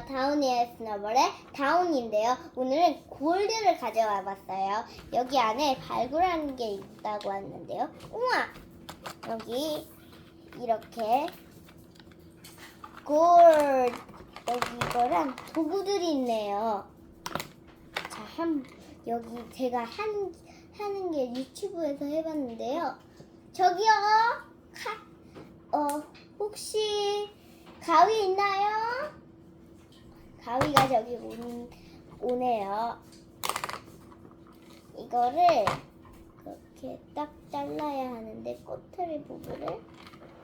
다운이의 스노볼의 다운인데요. 오늘은 골드를 가져와 봤어요. 여기 안에 발굴하는 게 있다고 하는데요. 우와! 여기 이렇게 골 여기 이거랑 도구들이 있네요. 자, 한 여기 제가 한 하는 게 유튜브에서 해봤는데요. 저기요, 카, 어 혹시 가위 있나요? 가위가 저기 오, 오네요. 이거를 이렇게 딱 잘라야 하는데 꼬투리 부분을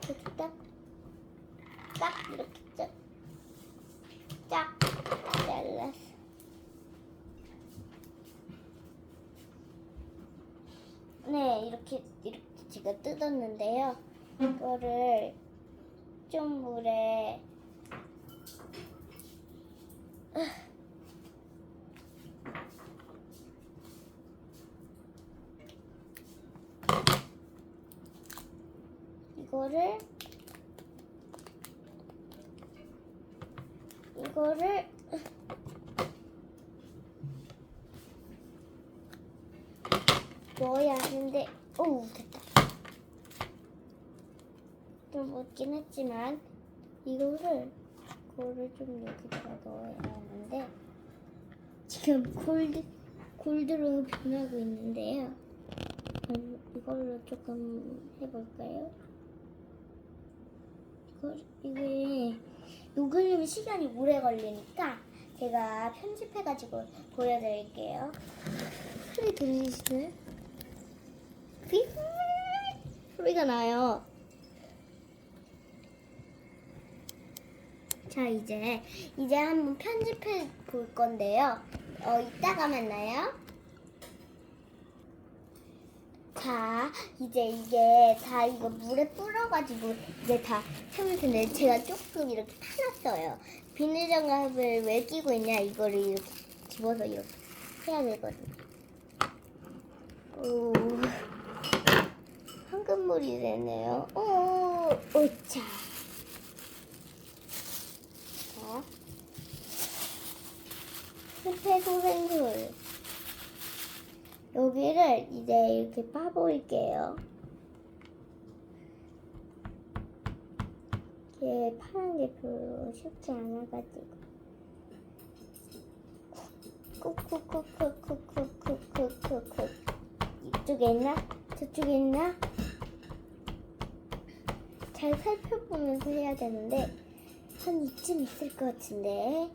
이렇게 딱, 딱 이렇게 쫙, 쫙 잘랐어. 네, 이렇게 이렇게 제가 뜯었는데요. 이거를 좀 물에 이거를 이거를 넣어야 하는데 오 됐다. 좀 묻긴 했지만 이거를 이거를 좀 여기다가 넣어야 하는데 지금 골드 골드로 변하고 있는데요. 음, 이걸로 조금 해볼까요? 이거 이게 녹으려면 시간이 오래 걸리니까 제가 편집해가지고 보여드릴게요. 소리 들리시나요? 휘 소리가 나요. 자 이제 이제 한번 편집해 볼 건데요. 어 이따가 만나요. 자 이제 이게 다 이거 물에 불어가지고 이제 다 해볼 텐데 제가 조금 이렇게 타놨어요. 비닐장갑을 왜 끼고 있냐 이거를 이렇게 집어서 이렇게 해야 되거든요. 오 황금물이 되네요. 오 오차. 자, 심폐소생술. 여기를 이제 이렇게 파볼게요. 이게 파는 게 별로 쉽지 않아가지고. 쿡쿡쿡쿡쿡쿡쿡쿡쿡. 이쪽에 있나? 저쪽에 있나? 잘 살펴보면서 해야 되는데, 한 이쯤 있을 것 같은데.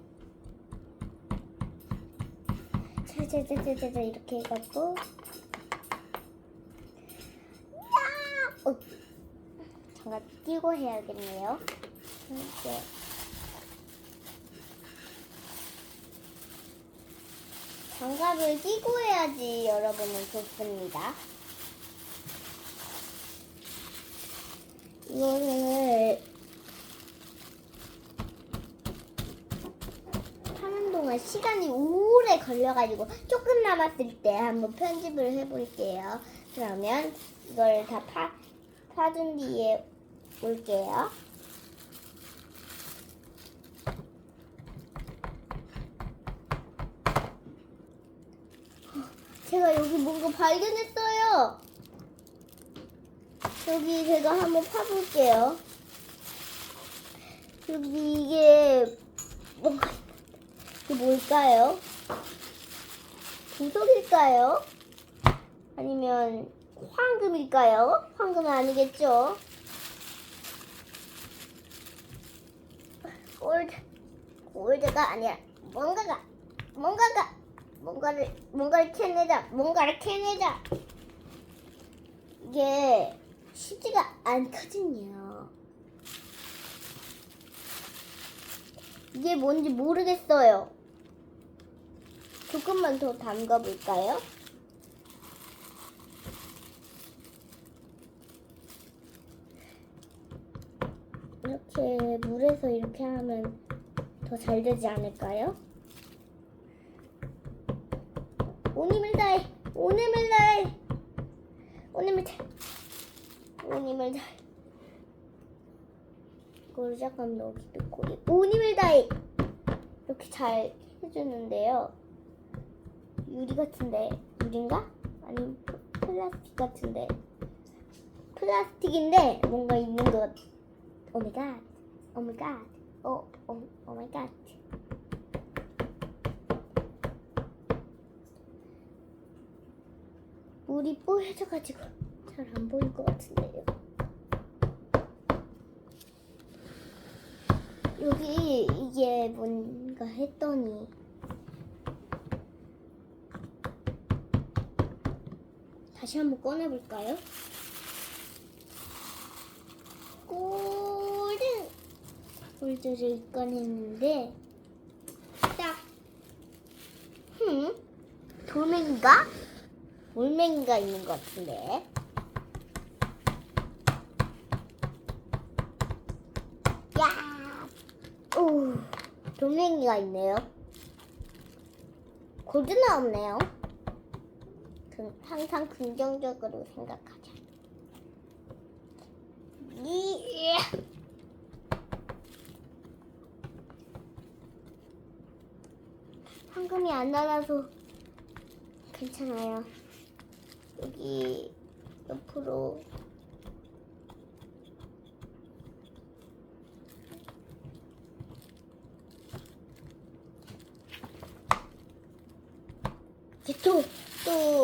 자자자자자 이렇게 해갖고. 야! 어. 장갑 끼고 해야겠네요. 이렇게. 장갑을 끼고 해야지 여러분은 좋습니다. 이거를 하는 동안 시간이 오 래 걸려가지고 조금 남았을 때 한번 편집을 해볼게요. 그러면 이걸 다 파, 파준 뒤에 올게요. 제가 여기 뭔가 발견했어요. 여기 제가 한번 파볼게요. 여기 이게 뭔가 이게 뭘까요? 보석일까요? 아니면 황금일까요? 황금은 아니겠죠? 골드, 골드가 아니야. 뭔가가, 뭔가가, 뭔가를, 뭔가를 캐내자. 뭔가를 캐내자. 이게 쉽지가 않거든요. 이게 뭔지 모르겠어요. 조금만 더 담가 볼까요? 이렇게 물에서 이렇게 하면 더 잘 되지 않을까요? 오님을 다해! 오님을 다해! 오님을 다해! 오님을 다해! 이거를 잠깐 여기 넣고 오님을 다해! 이렇게 잘 해주는데요. 유리 같은데 유리인가? 아니 플라스틱 같은데 플라스틱인데 뭔가 있는 것. 오마이갓, 오마이갓, 오, 오, 오마이갓. 물이 뽀해져가지고 잘 안 보일 것 같은데요. 여기 이게 뭔가 했더니 다시 한번 꺼내볼까요? 골드 골드를 꺼냈는데 딱 흠? 돌멩이가? 돌멩이가 있는 것 같은데 야! 오, 돌멩이가 있네요. 골드는 없네요. 그, 항상 긍정적으로 생각하자. 이, 황금이 안 날아서 괜찮아요. 여기 옆으로 또, 또,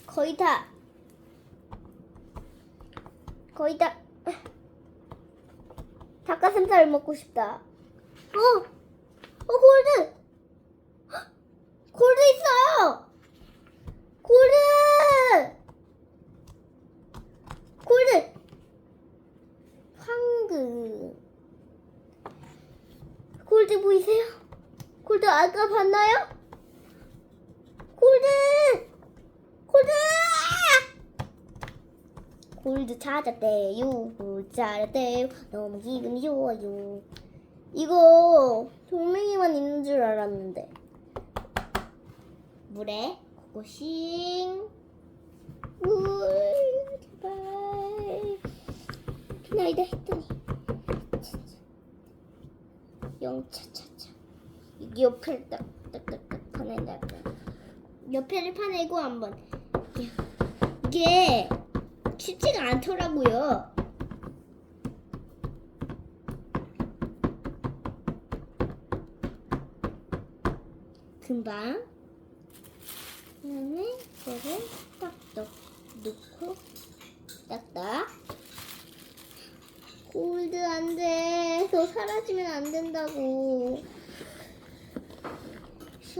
거의 다 거의 다 닭가슴살 먹고 싶다. 어, 어 골드, 헉, 골드 있어요. 골드, 골드, 황금. 골드 보이세요? 골드 아까 봤나요? 골드, 골드. 골드 찾았대요. 골드 찾았대요. 너무 기분이 좋아요. 이거 돌멩이만 있는 줄 알았는데. 물에 고고싱. 물 제발. 비나이다 했더니. 영차차차. 이게 옆에를 딱딱딱딱 파낸다. 옆에를 파내고 한번. 이게 쉽지가 않더라고요. 금방 그다음에 이거를 딱 넣, 넣고 딱딱 골드 안 돼. 더 사라지면 안 된다고. 슉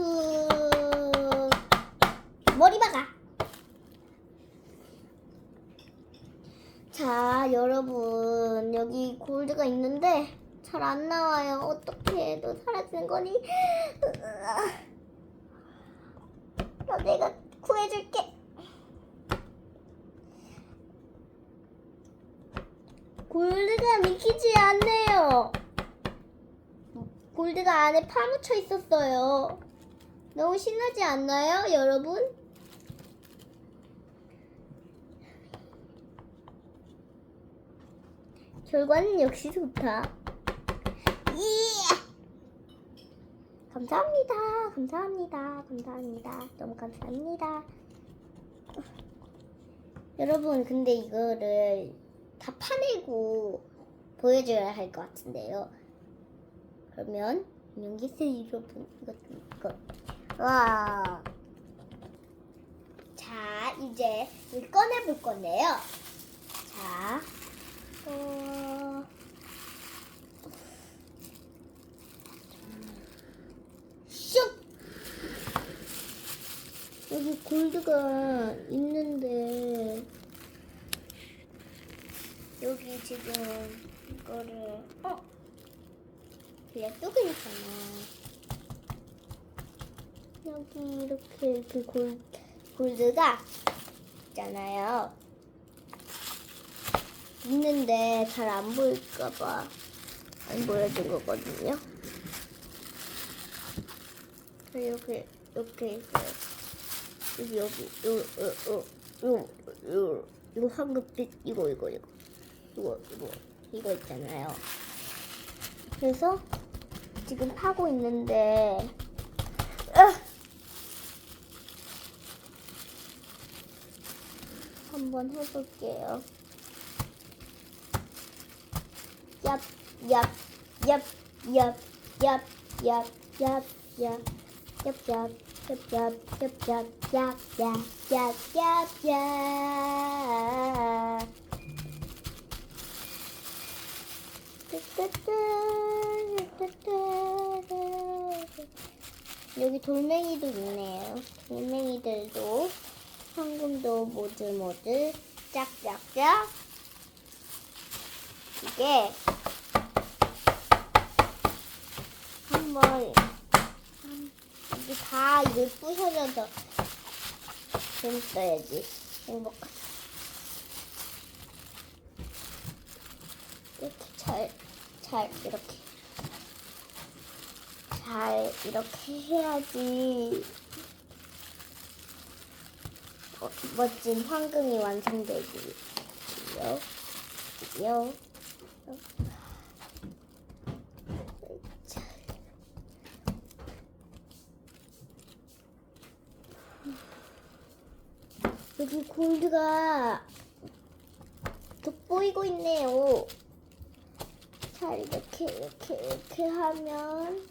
머리 박아. 자, 여러분, 여기 골드가 있는데 잘 안 나와요. 어떻게 해도 사라지는 거니? 어, 내가 구해줄게. 골드가 믿기지 않네요. 골드가 안에 파묻혀 있었어요. 너무 신나지 않나요, 여러분? 결과는 역시 좋다. 예! 감사합니다. 감사합니다. 감사합니다. 너무 감사합니다. 여러분, 근데 이거를 다 파내고 보여줘야 할 것 같은데요. 그러면 계세요, 여러분. 이것 좀 이거. 와. 자, 이제 이걸 꺼내 볼 건데요. 자, 어, 슉! 여기 골드가 있는데, 여기 지금 이거를, 어? 그냥 뚜그니까나 여기 이렇게 이렇게 골, 골드가 있잖아요. 있는데 잘 안 보일까봐 안 보여준 거거든요. 자, 여기 이렇게 있어요. 여기 여기 요요요요 이거 황금빛 이거 이거 이거 이거 이거 이거 있잖아요. 그래서 지금 파고 있는데 으! 한번 해볼게요. 얍, 얍, 얍, 얍, 얍, 얍, 얍, 얍, 얍, 얍, 얍, 얍, 얍, 얍, 얍, 얍, 얍, 얍, 얍. 여기 돌멩이도 있네요. 돌멩이들도 황금도 모두 모두 짝짝짝 이게 한번 한- 이게 다 이게 부셔져서 재밌어야지. 행복한 이렇게 잘 잘 이렇게. 잘 이렇게 해야지. 어, 멋진 황금이 완성되지요. 요. 여기 골드가 돋보이고 있네요. 자, 이렇게, 이렇게, 이렇게 하면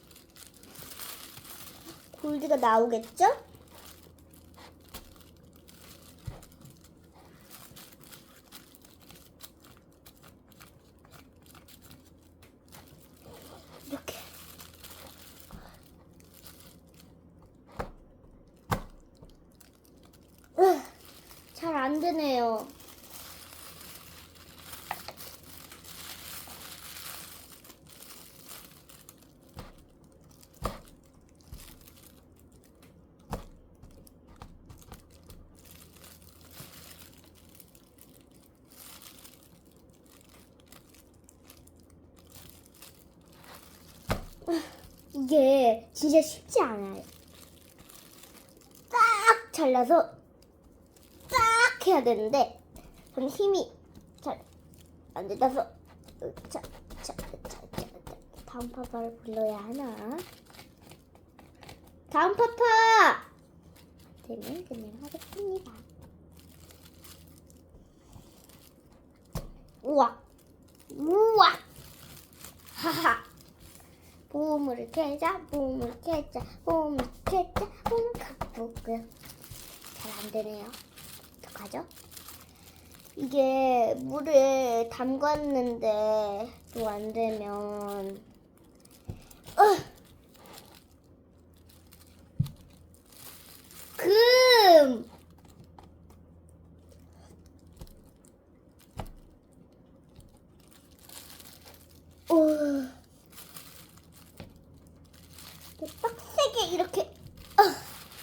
골드가 나오겠죠? 이렇게. 잘 안 되네요. 이게 진짜 쉽지 않아요. 딱 잘라서 딱 해야 되는데 저는 힘이 잘안 자, 다음 파파를 불러야 하나? 다음 파파 되면 그냥 하겠습니다. 우와, 우와, 하하. 보물을 캐자, 보물을 캐자, 보물을 캐자, 보물 갖고 잘 안 되네요. 어떡하죠? 이게 물에 담갔는데 또 안 되면 어! 금! 오. 빡세게 이렇게 어,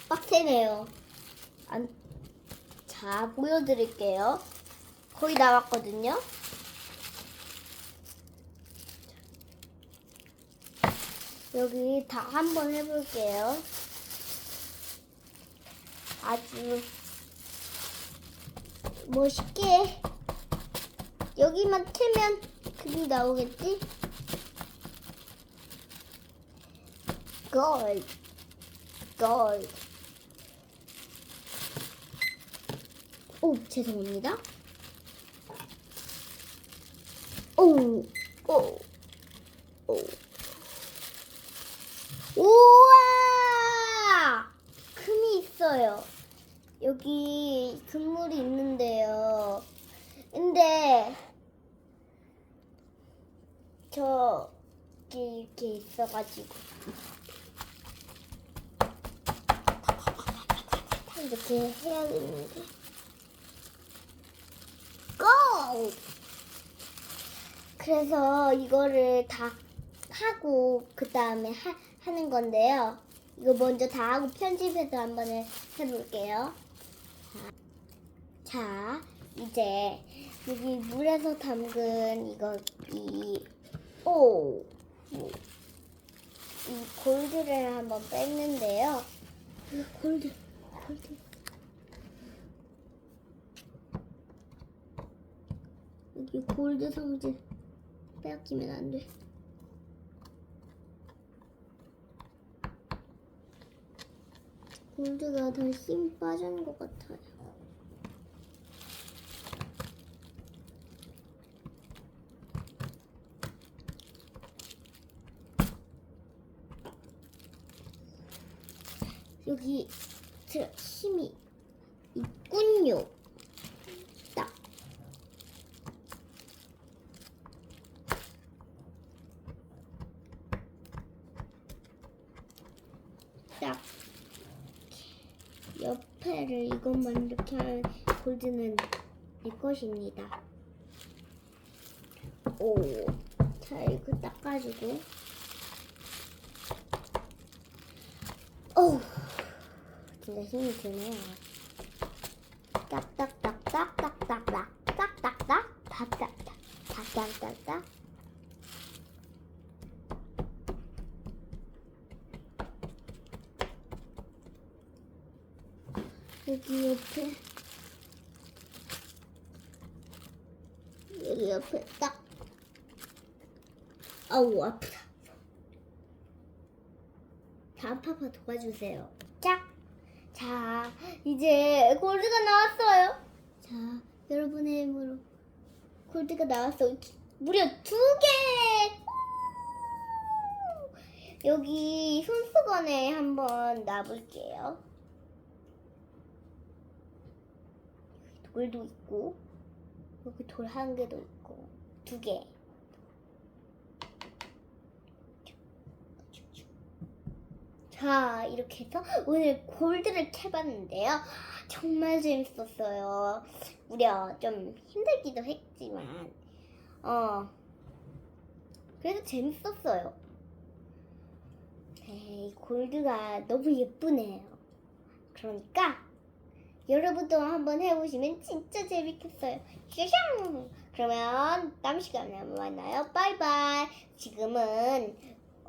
빡세네요. 안, 자 보여드릴게요. 거의 나왔거든요. 여기 다 한번 해볼게요. 아주 멋있게 여기만 틀면 그게 나오겠지? 골드 골 오 죄송합니다. 오 오 오. 우와! 금이 있어요. 여기 금물이 있는데요. 근데 저기 이렇게 있어가지고. 이렇게 해야겠는데 고! 그래서 이거를 다 하고 그 다음에 하는 건데요. 이거 먼저 다 하고 편집해서 한번 해- 해볼게요. 자, 이제 여기 물에서 담근 이거 이 오, 이 골드를 한번 뺐는데요. 이 골드, 골드. 여기 골드 성질 빼앗기면 안 돼. 골드가 더 힘 빠진 것 같아요. 여기 제 힘이 있군요. 딱. 딱. 옆에를 하면 골드는 내 것입니다. 오. 자, 이거 닦아주고. 어우. 진짜 힘이 드네요. 딱딱딱딱딱딱딱딱딱딱딱딱딱딱딱 여기 옆에 딱 아우 아프다 다음 파파 도와주세요 짝 자, 이제 골드가 나왔어요. 자, 여러분의 힘으로 골드가 나왔어요. 무려 두 개! 우! 여기 손수건에 한번 놔볼게요. 돌도 있고, 여기 돌 한 개도 있고, 두 개. 자, 이렇게 해서 오늘 골드를 캐봤는데요. 정말 재밌었어요. 무려 좀 힘들기도 했지만, 어, 그래도 재밌었어요. 에이, 골드가 너무 예쁘네요. 그러니까, 여러분도 한번 해보시면 진짜 재밌겠어요. 샤샹! 그러면 다음 시간에 만나요. 바이바이. 지금은,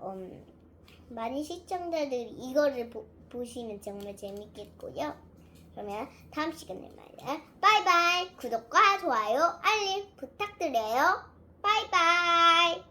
음, 많은 시청자들이 이거를 보, 보시면 정말 재밌겠고요. 그러면 다음 시간에 만나요. 바이바이. 구독과 좋아요, 알림 부탁드려요. 바이바이.